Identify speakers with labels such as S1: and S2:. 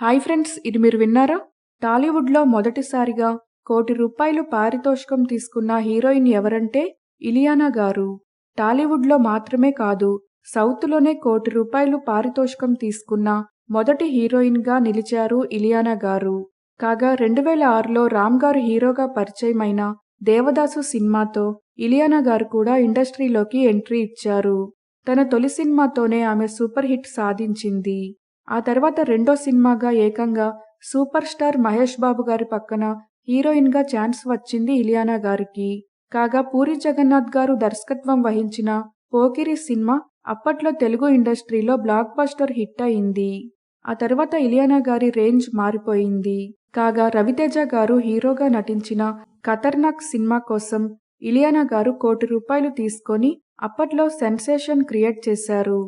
S1: Hi friends ఇది మీరు విన్నారా? టాలీవుడ్లో మొదటిసారిగా కోటి రూపాయలు పారితోషికం తీసుకున్న హీరోయిన్ ఎవరంటే ఇలియానా గారు. టాలీవుడ్లో మాత్రమే కాదు సౌత్లోనే కోటి రూపాయలు పారితోషికం తీసుకున్న మొదటి హీరోయిన్గా నిలిచారు ఇలియానా గారు. కాగా రెండు వేల ఆరులో రామ్ గారు హీరోగా పరిచయమైన దేవదాసు సినిమాతో ఇలియానా గారు కూడా ఇండస్ట్రీలోకి ఎంట్రీ ఇచ్చారు. తన తొలి సినిమాతోనే ఆమె సూపర్ హిట్ సాధించింది. ఆ తర్వాత రెండో సినిమాగా ఏకంగా సూపర్ స్టార్ మహేష్ బాబు గారి పక్కన హీరోయిన్గా ఛాన్స్ వచ్చింది ఇలియానా గారికి. కాగా పూరి జగన్నాథ్ గారు దర్శకత్వం వహించిన పోకిరి సినిమా అప్పట్లో తెలుగు ఇండస్ట్రీలో బ్లాక్ బస్టర్ హిట్ అయింది. ఆ తర్వాత ఇలియానా గారి రేంజ్ మారిపోయింది. కాగా రవితేజ గారు హీరోగా నటించిన ఖతర్నాక్ సినిమా కోసం ఇలియానా గారు కోటి రూపాయలు తీసుకొని అప్పట్లో సెన్సేషన్ క్రియేట్ చేశారు.